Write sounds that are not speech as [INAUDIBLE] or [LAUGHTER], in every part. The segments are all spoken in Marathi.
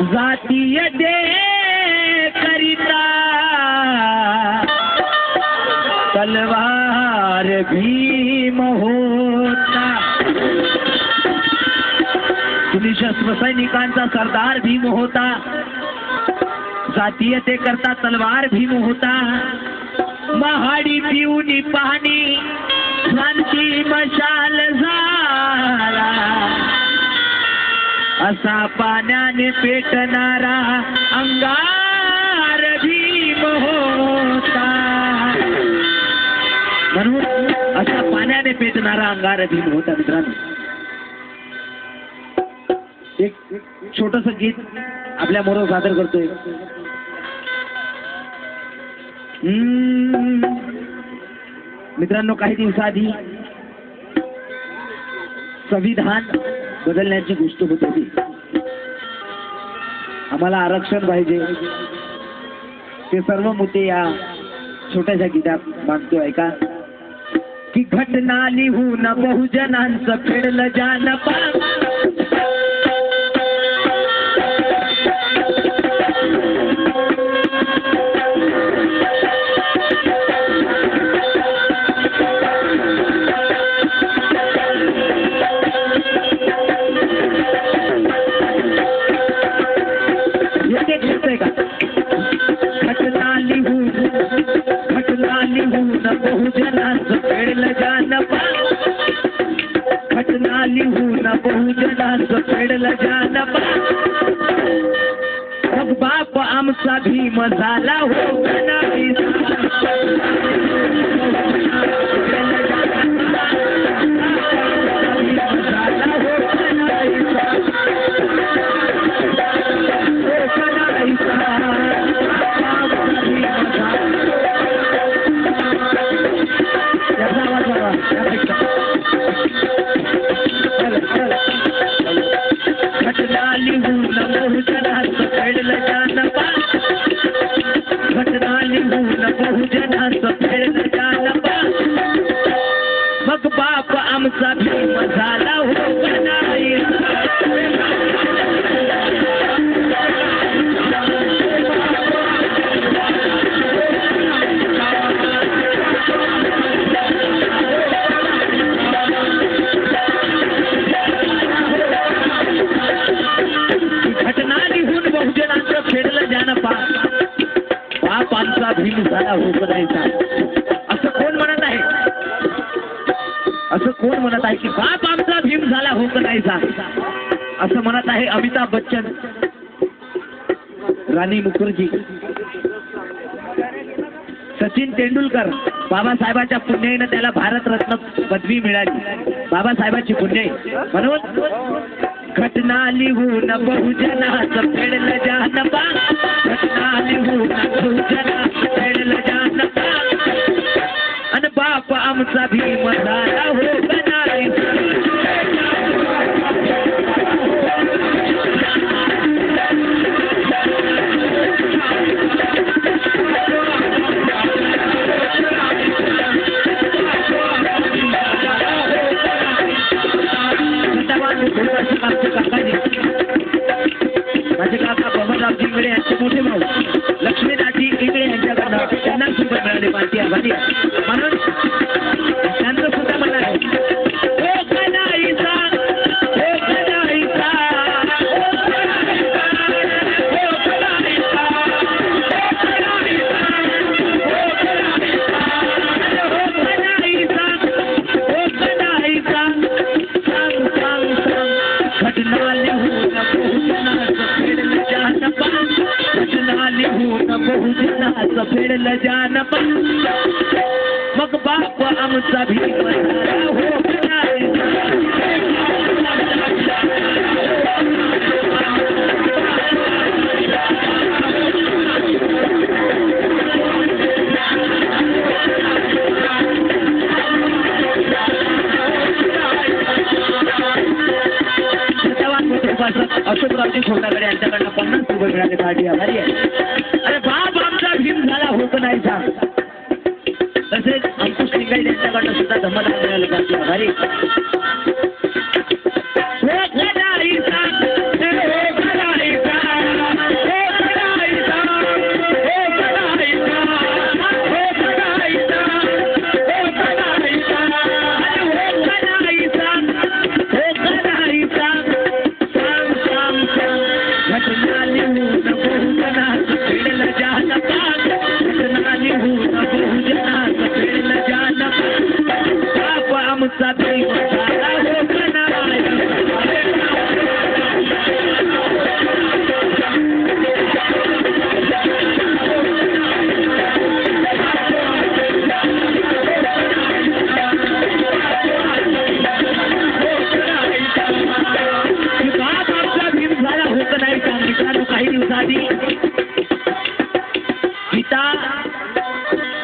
जातीय दे करिता तलवार भीम होता. कुणी सैनिकांचा सरदार भीम होता. जातीयते करता तलवार भीम होता. महाडी पिऊनी पाहणी शांती मशाल झाला. असा पाण्याने पेटणारा अंगार भीम होता. म्हणून असा पाण्याने पेटणारा अंगार भीम होता मित्रांनो. एक छोटस गीत आपल्या बरोबर सादर करतोय. हम्म. मित्रांनो काही दिवसाआधी संविधान बदलण्याची गोष्ट होत होती. आम्हाला आरक्षण पाहिजे. ते सर्व मुद्दे या छोट्याशा गीतात मागतोय ऐका. की घटना लिहून बहुजनांचं फेडलं पा लिहून बहुजनांचं फेडलं जान घटना लिहून बहुजनांचं फेडलं जान मग बाप आमचा भीम झाला हो. झाला होकरायचा असं कोण म्हणत आहे? असं कोण म्हणत आहे की बाप आमचा भीम झाला होकरायचा असं म्हणत आहे अमिताभ बच्चन राणी मुखर्जी सचिन तेंडुलकर. बाबासाहेबांच्या पुण्याईनं त्याला भारतरत्न पदवी मिळाली. बाबासाहेबांची पुण्याई म्हणून घटना लिहून बहुजनाचं फेडलं जान घटना लिहून बहुजनाचं बाप आमचा पन्नास रुपये गीता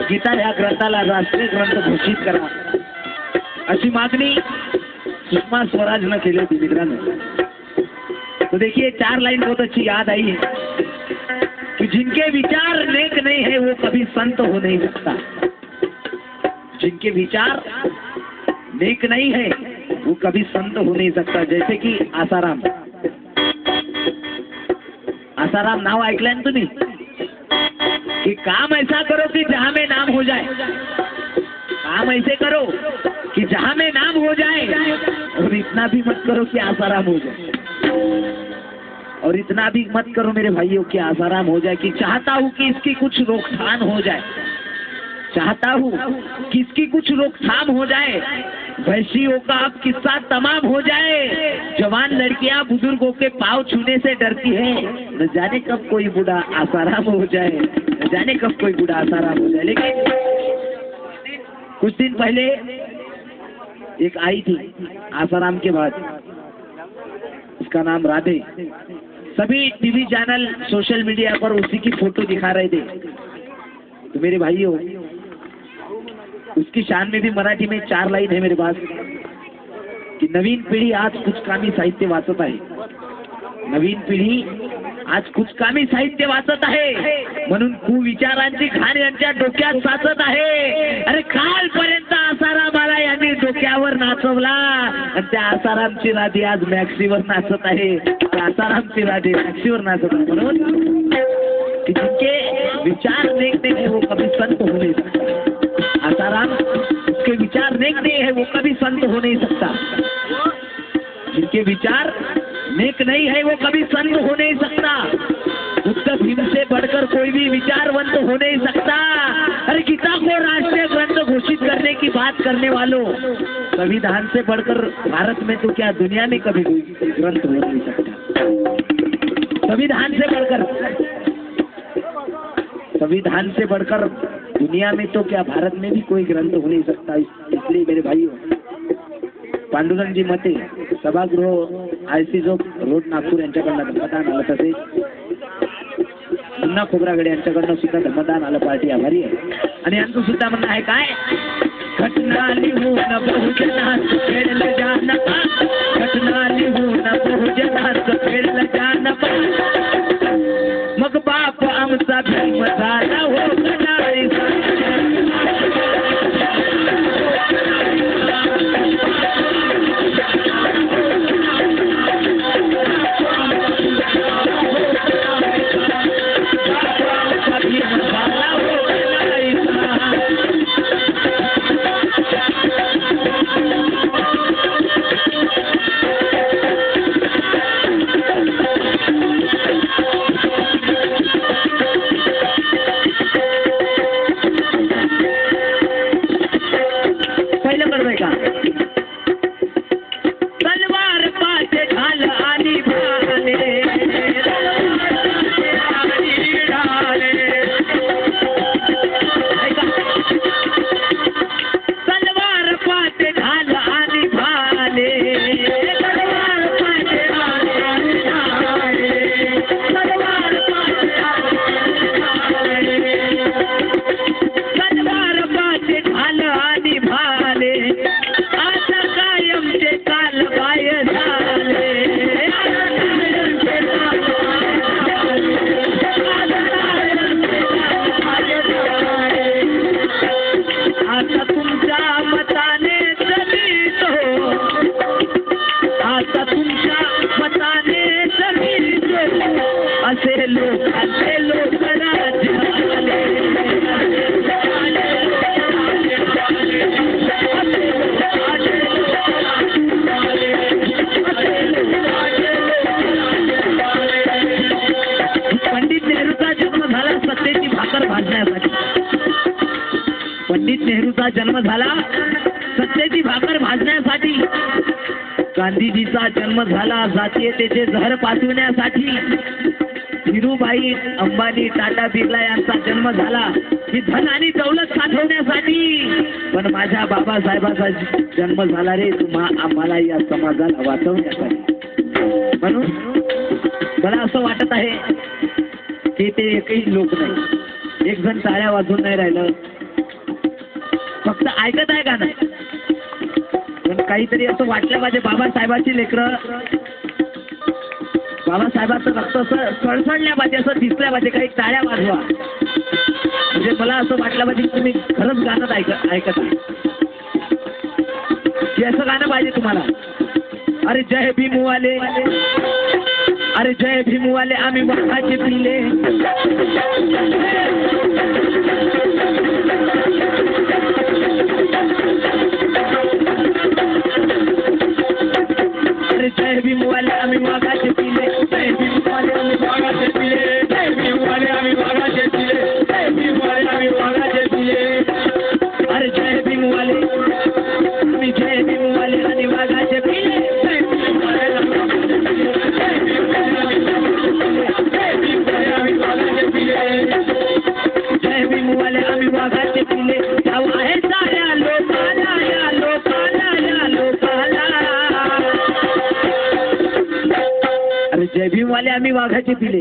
गीता या ग्रंथाला राष्ट्रीय ग्रंथ घोषित करा. अशी मागणी सुषमा स्वराज ने केली होती मित्रांनो. तो देखिए चार लाइन बहुत अच्छी याद आई. है कि जिनके विचार नेक नहीं है वो कभी संत हो नहीं सकता. जिनके विचार नेक नहीं है वो कभी संत हो नहीं सकता. जैसे कि आसाराम. आसाराम नाव ऐकलंय ना तुम्ही? कि काम ऐसा करो कि जहां में नाम हो जाए. काम ऐसे करो. कि जहाँ में नाम हो जाए, और इतना भी मत करो कि आसाराम हो जाए। और इतना भी मत करो मेरे भाइयों कि आसाराम हो जाए, कि चाहता हूँ कि इसकी कुछ रोकथाम हो जाए। चाहता हूँ कि इसकी कुछ रोकथाम हो जाए। वैश्यों का अब किस्सा तमाम हो जाए। जवान लड़कियाँ बुज़ुर्गों के पाव छूने से डरती है। न जाने कब कोई बूढ़ा आसाराम हो जाए, न जाने कब कोई बूढ़ा आसाराम हो जाए। लेकिन कुछ दिन पहले एक आई थी आसाराम के बाद। उसका नाम राधे। सभी टीवी चैनल सोशल मीडिया पर उसी की फोटो दिखा रहे थे। तो मेरे भाई हो उसकी शान में भी मराठी में चार लाइन है मेरे पास की नवीन पिढी आज कुछ कामी साहित्य वाचत आहे। नवीन पिढी आज कुचकामी साहित्य वाचत आहे। म्हणून कुविचारांची घाण यांच्या डोक्यात साचत आहे। अरे कालपर्यंत यांनी डोक्यावर नाचवला. त्या आसारामची राधी आज मॅक्सीवर नाचत आहे. आसारामची राधी मॅक्सीवर नाचत आहे. बरोबर कि जिनके विचार देखते हैं वो कभी संत हो नहीं सकता आसाराम उसके विचार देखते हैं वो कभी संत हो नहीं सकता जिनके विचार नेक नहीं है वो कभी संत हो नहीं सकता बुद्ध भीम से बढ़कर कोई भी विचारवंत हो नहीं सकता। अरे गीता को राष्ट्रीय ग्रंथ घोषित करने की बात करने वालों, संविधान से बढ़कर भारत में तो क्या दुनिया में कभी ग्रंथ हो नहीं सकता? संविधान से बढ़कर, संविधान से बढ़कर दुनिया में तो क्या भारत में भी कोई ग्रंथ हो नहीं सकता? इसलिए मेरे भाइयों, पांडुरंग जी मते, सभागृह आयसी जो रोड नागपूर यांच्याकडनं धर्मदान आलं तसेच पुन्हा खोबरागडे यांच्याकडनं सुद्धा धर्मदान आलं पार्टी आभारी आहे. आणि यांचं सुद्धा म्हणणं आहे काय? घटना लिहून बहुजनास फेडलं जान घटना लिहून बहुजनास फेडलं जान मग बाप आमचा धर्म झाला हो. तुमच्या मताने चलितो आता तुमच्या मताने चलितो पंडित जन्म झाला सत्तेची भाकर भाजण्यासाठी. गांधीजीचा जन्म झाला जातीयतेचे झहर पाठवण्यासाठी धीरूभाई अंबानी टाटा बिर्ला यांचा जन्म झाला ही धन आणि दौलत साठवण्यासाठी. पण माझ्या बाबासाहेबाचा जन्म झाला रे तुम्हा आम्हाला या समाजाला वाचवण्यासाठी. म्हणून मला असं वाटत आहे की ते एकही लोक नाही. एक जण टाळ्या वाजून नाही राहिलं. ऐकत आहे का नाही? काहीतरी असं वाटलं पाहिजे. बाबासाहेबाची लेकरं. बाबासाहेबांचं रक्त असं सळसळल्या पाहिजे असं दिसल्या पाहिजे. काही टाळ्या वाजवा. म्हणजे मला असं वाटलं पाहिजे की तुम्ही खरंच गाणं ऐक ऐकत आहे. की असं गाणं पाहिजे तुम्हाला. अरे जय भीमवाले. अरे जय भीमवाले आम्ही वाघाचे पिले. आम्ही वाघाचे पिले.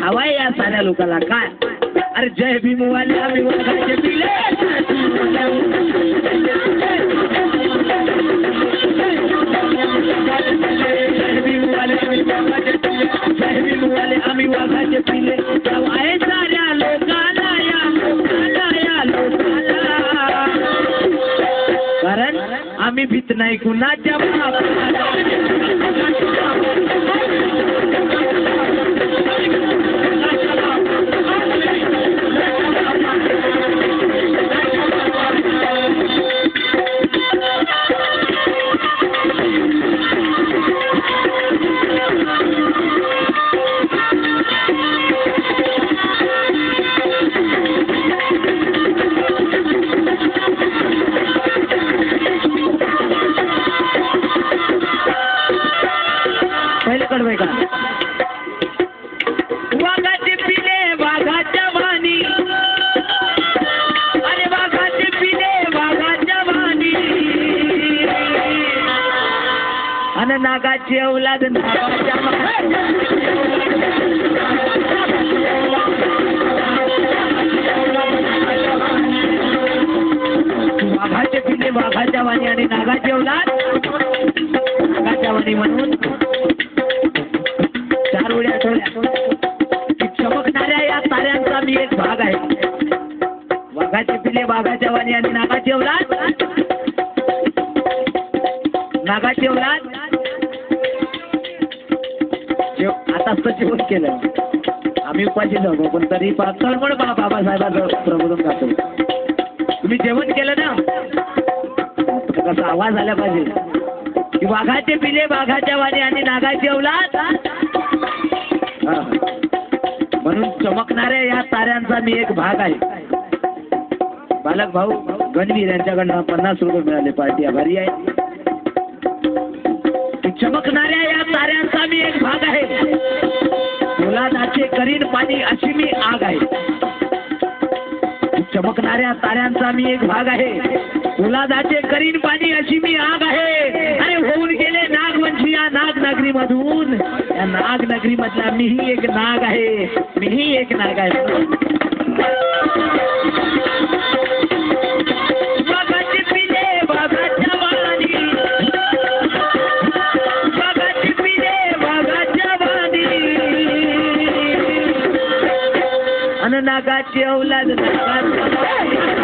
हवाय या साऱ्या लोकांना काय? अरे जय भीमवाले आम्ही वाघाचे पिले. जय भीमवाले आम्ही वाघाचे पिले. आम्ही वाघाचे पिले. हवाय साऱ्या लोकाला या लोकाला या कारण आम्ही भीत नाही कुणाच्या Thank [LAUGHS] you. चार चमकणाऱ्या या ताऱ्यांचा मी एक भाग आहे. वाघाचे पिले वाघाच्या वाणी आणि नागाची औलाद. नागाची औलाद. आता सचिवच केलं. आम्ही उपाशी जाऊ पण तरी पा- तळमळ मला बाबासाहेबांचं प्रबोधन जातो तुम्ही जेवण केलं ना? कसा आवाज आला पाहिजे. की वाघाचे पिले वाघाच्या वाणी आणि नागाची औलाद. म्हणून चमकणाऱ्या या ताऱ्यांचा मी एक भाग आहे. बालक भाऊ गणवीर यांच्याकडनं पन्नास रुपये मिळाले पार्टी आभारी आहे. चमकणाऱ्या या ताऱ्यांचा मी एक भाग आहे. मुलादाचे करीन पाणी अशी मी आग आहे. चमकणाऱ्या ताऱ्यांचा मी एक भाग आहे. मुलादाचे करीन पाणी अशी मी आग आहे. अरे होऊन गेले नागवंशी या नाग नगरी मधून या नाग नगरी मधला मीही एक नाग आहे. मीही एक नाग आहे. वाघाचे पिले वाघाच्या वाणी वाघाचे पिले वाघाच्या वाणी अन नागाची अवलाद नागाची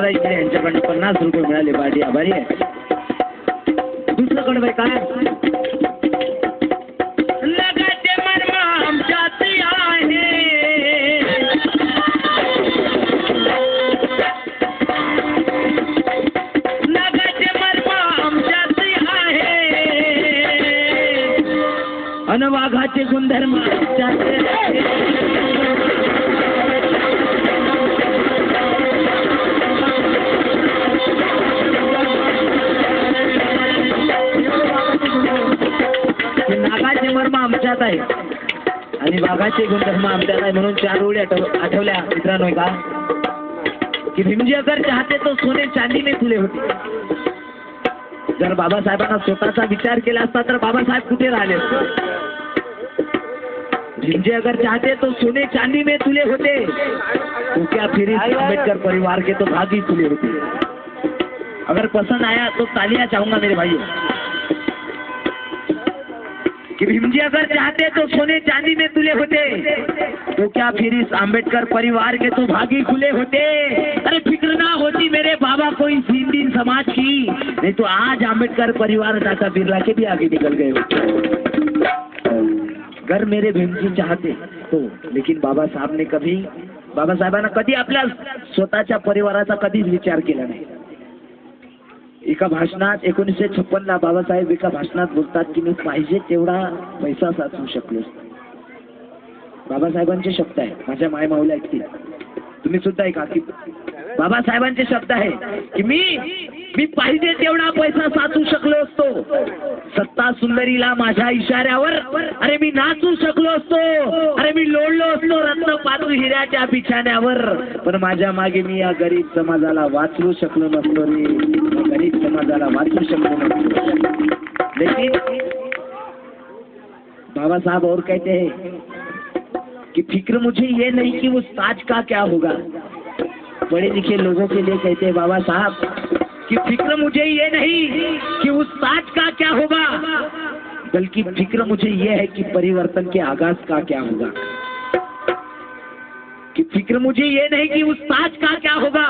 हरीश इकडे यांच्याकडनं पन्नास रुपये मिळाले. पार्टी आभारी आहे. दुसरं कडे बाई काय? लगाचे मर्म आमच्यात अन वाघाचे गुणधर्म वाघाचे गुणधर्म आहे म्हणून चार ओळी आठव आठवल्या मित्रांनो का की भीमजी अगर चाहते तो सोने चांदी में खुले होते. जर बाबासाहेबांना स्वतःचा विचार केला असता तर बाबासाहेब कुठे राहिले? असते भीमजी अगर चाहते तो सोने चांदी में तुले होते तो क्या फिर अम्बेडकर परिवार के तो भाग तुले होते. अगर पसंद आया तो तालियां चाहूंगा मेरे भाई कि भीमजी अगर चाहते तो सोने चांदी में तुले होते। तो क्या फिर इस अंबेडकर परिवार के तो भागी खुले होते? अरे फिक्र ना होती मेरे बाबा को इस हिंदी समाज की। नहीं तो आज अंबेडकर परिवार दादा बिरला के भी आगे निकल गए घर अगर मेरे भीमजी चाहते तो लेकिन बाबा साहब ने कधी बाबासाहेबांना कधी आपल्या स्वतःच्या परिवाराचा कधीच विचार केला नाही. एका भाषणात एकोणीसशे छप्पनला बाबासाहेब एका भाषणात बोलतात की मी पाहिजे तेवढा पैसा साचवू शकलो. बाबासाहेबांचे शब्द आहे माझ्या माय माऊला ऐकतील तुम्ही सुद्धा ऐका की बाबासाहेबांचे शब्द आहे की मी मी पाहिजे तेवढा पैसा साचू शकलो असतो. सत्ता सुंदरीला माझ्या इशाऱ्यावर अरे मी नाचू शकलो असतो. अरे मी लोळलो असतो रत्न पातू हिऱ्याच्या बिछाण्यावर. पण माझ्या मागे मी या गरीब समाजाला वाचवू शकलो नसतो रे. गरीब समाजाला वाचवू शकलो नसतो. बाबा साहब और कहते हैं कि फिक्र मुझे ये नहीं कि उस ताज का क्या होगा। बड़े लिखे लोगों के लिए कहते हैं बाबा साहब कि फ़िक्र मुझे ये नहीं कि उस ताज का क्या होगा। बल्कि फ़िक्र मुझे यह है कि परिवर्तन के आगाज़ का क्या होगा। कि फ़िक्र मुझे ये नहीं कि उस ताज का क्या होगा।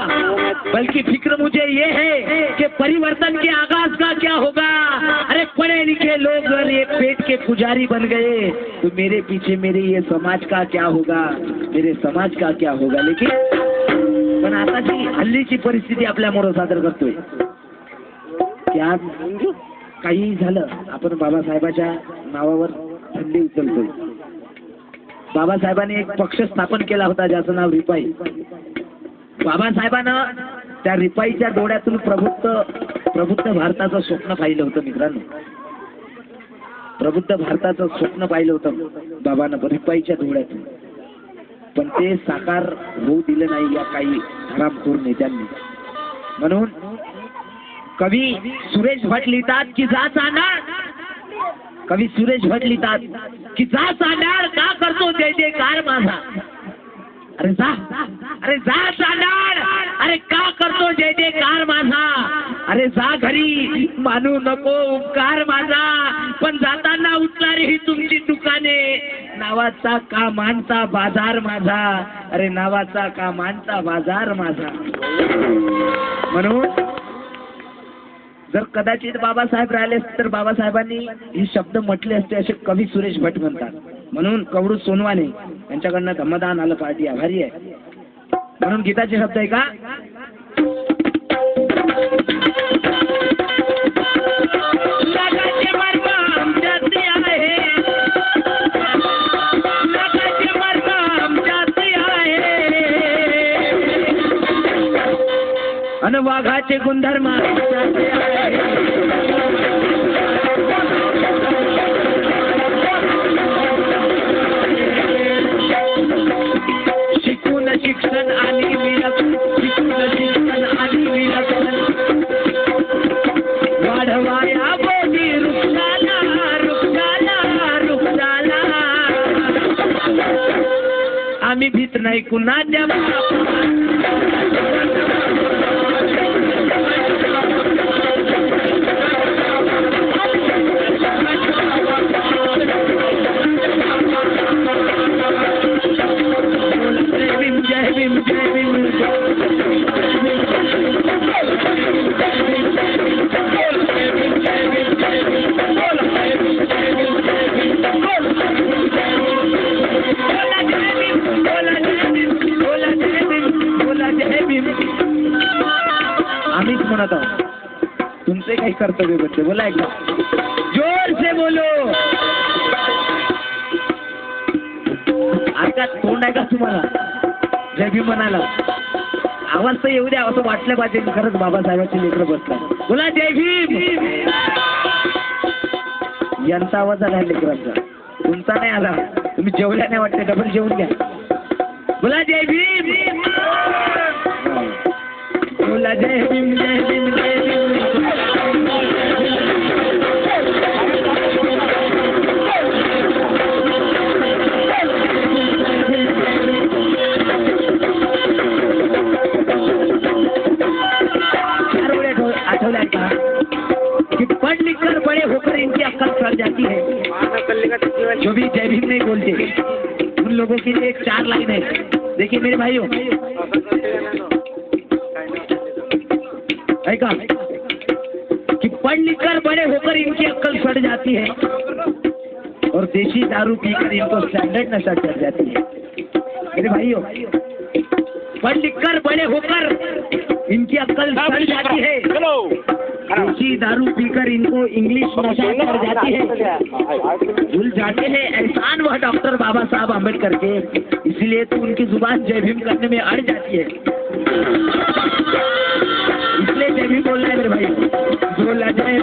बल्कि फ़िक्र मुझे ये है कि परिवर्तन के आगाज़ का क्या होगा। अरे पढ़े लिखे लोग अगर ये पेट के पुजारी बन गए तो मेरे पीछे मेरे ये समाज का क्या होगा? मेरे समाज का क्या होगा? लेकिन पण आता जी हल्लीची परिस्थिती आपल्यामुळं सादर करतोय त्यात काहीही काही झालं आपण बाबासाहेबाच्या नावावर थंडी उचलतोय. बाबासाहेबांनी एक पक्ष स्थापन केला होता ज्याचं नाव रिपाई. बाबासाहेबानं त्या रिपाईच्या डोळ्यातून प्रबुद्ध प्रबुद्ध भारताचं स्वप्न पाहिलं होतं मित्रांनो. प्रबुद्ध भारताचं स्वप्न पाहिलं होतं बाबानं रिपाईच्या डोळ्यातून. पण ते साकार होऊ दिले नाही या काही हरामखोर नेत्यांनी. म्हणून कवी सुरेश भट लिहितात की जा चांडाळ कवी सुरेश भट लिहितात की जा चांडाळ का करतो ते जयकार माझा. अरे जा. अरे जा चांडाळ अरे का करतो जे ते जयकार माझा? अरे जा घरी. मानू नको उपकार माझा. पण जाताना उठणारी ही तुमची दुकाने. नावाचा का मानता बाजार माझा. अरे नावाचा का मानता बाजार माझा. म्हणून जर कदाचित बाबासाहेब राहिले असते तर बाबासाहेबांनी हे शब्द म्हटले असते असे कवी सुरेश भट म्हणतात. म्हणून कवडू सोनवाने यांच्याकडनं धम्मदान आलं पार्टी आभारी आहे. म्हणून गीताचे शब्द आहे का. अन वाघाचे गुणधर्म शिक्षण आणि विलक्षण शिकून शिक्षण आणि विलक्षण. वाढवाया बोधी वृक्षाला वृक्षाला वृक्षाला आम्ही भीत नाही कुणाच्या आम्हीच म्हणत आहोत. तुमचे काही कर्तव्य बच्चे बोला एकदा. जोर से बोलो. आता तोंड आहे का तुम्हाला? जय भीम म्हणाला. आवाज तर येऊ द्या असं वाटलं पाहिजे की खरंच बाबासाहेबांची लेकरं बसला बोला जय भीम! यांचा आवाज आला लेकरांचा. तुमचा नाही आला. तुम्ही जेवल्या नाही वाटते डबल जेवून घ्या. बोला जय भीम! बोला जय भीम जय भीम जय भीम. कर बड़े होकर इनकी अक्ल सड़ जाती है। जो भी जय भीम नहीं बोलते उन लोगों के लिए एक चार लाइन है। देखिए मेरे भाइयों। ऐका कि पढ़ लिख कर बड़े होकर इनकी अक्ल सड़ जाती है और देशी दारू पीकर इनको स्टैंडर्ड नशा चढ़ जाती है। मेरे भाइयों पढ़ लिख कर बड़े होकर इनकी अक्ल सड़ जाती है। देशी दारू पीकर इनको इंग्लिश नशा कर जाती है। भूल जाते हैं। एहसान वह डॉक्टर बाबा साहब अंबेडकर के। इसलिए तो उनकी ज़ुबान जय भीम करने में अड़ जाती है। इसलिए जय भीम बोलना है मेरे भाई। बोला जय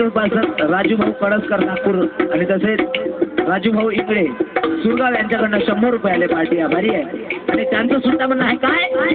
राजू राजूभाऊ कडसकर नागपूर आणि तसेच राजूभाऊ इकडे सुरगाव यांच्याकडनं शंभर रुपये आले पार्टी आभारी आहे. आणि त्यांचं सुद्धा म्हणणं आहे काय?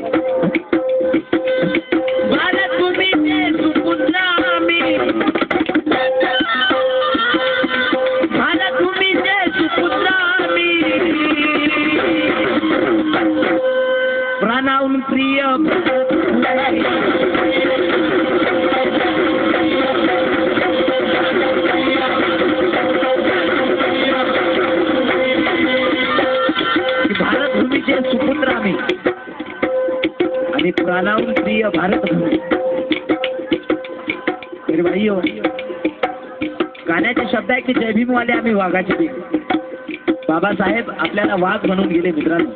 जय आम्ही वाघाचे पीक बाबासाहेब आपल्याला वाघ म्हणून गेले मित्रांनो.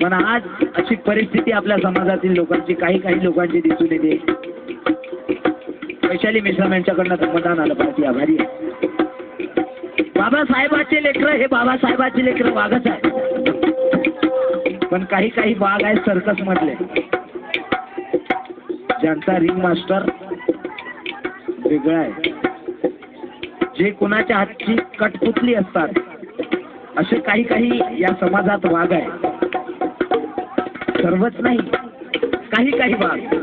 पण आज अशी परिस्थिती आपल्या समाजातील लोकांची काही काही लोकांची दिसून येते. वैशाली मिश्राम यांच्याकडनं मतदान आलं पाहिजे आभारी आहे. बाबासाहेबाचे लेकर हे बाबासाहेबाचे लेकर वाघच आहे पण काही काही वाघ आहेत सर्कस मधले. ज्यांचा रिंग मास्टर वेगळा आहे. जे कुणाच्या हातची कटपुतली असतात असे काही काही या समाजात वाघ आहे. सर्वच नाही काही काही वाघ.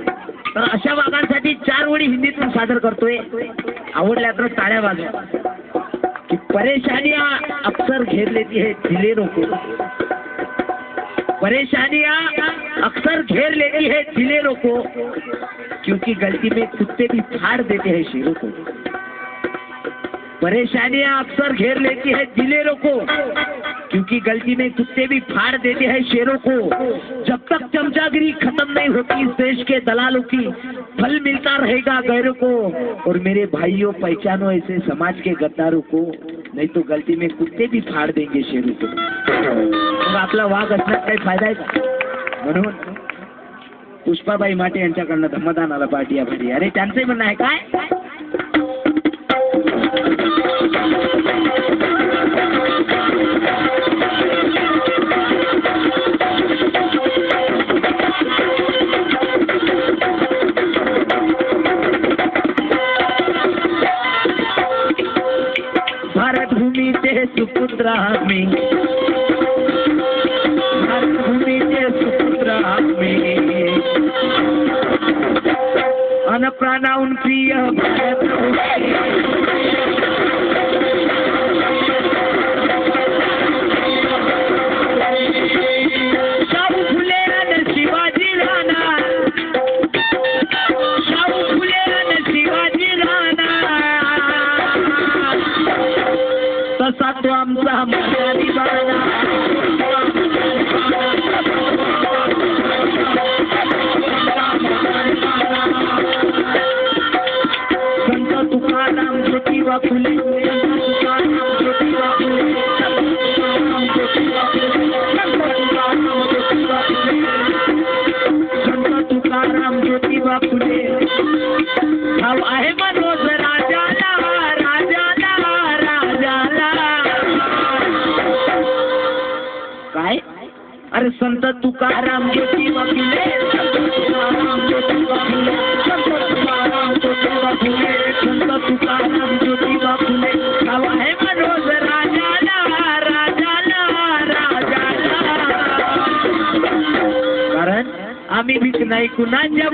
तर अशा वाघांसाठी चार ओळी हिंदीतून सादर करतोय. आवडल्या तर टाळ्या वाजवा. की परेशानिया अक्सर घेर लेती है दिले को परेशानिया अक्सर घेर लेती है दिले को क्योंकि गलती में कुत्ते भी फाड़ देते हैं शेरों को. परेशानियाँ अक्सर घेर लेती है दिलेरों को, क्योंकि गलती में कुत्ते भी फाड़ देते हैं शेरों को। जब तक चमचागिरी खत्म नहीं होती इस देश के दलालों की, फल मिलता रहेगा गैरों को। और मेरे भाइयों, पहचानो ऐसे समाज के गद्दारों को, नहीं तो गलती में कुत्ते भी फाड़ देंगे शेरों को। मग आपला वाघ असण्यात काही फ़ायदा आहे का? म्हणून पुष्पाबाई माटे यांच्याकडनं धम्मदान आला पार्टी आभारी अरे, त्यांचंही म्हणणं आहे काय? भारत भूमी ते सुपुत्र आम्ही. अन प्राणाहून प्रिय. संत तुकाराम ज्योतिबा फुले संत तुकाराम ज्योतिबा फुले संत तुकाराम ज्योतिबा फुले संत तुकाराम मनोज राजाला राजाला राजाला. कारण आम्ही भीक नाही कुणाच्या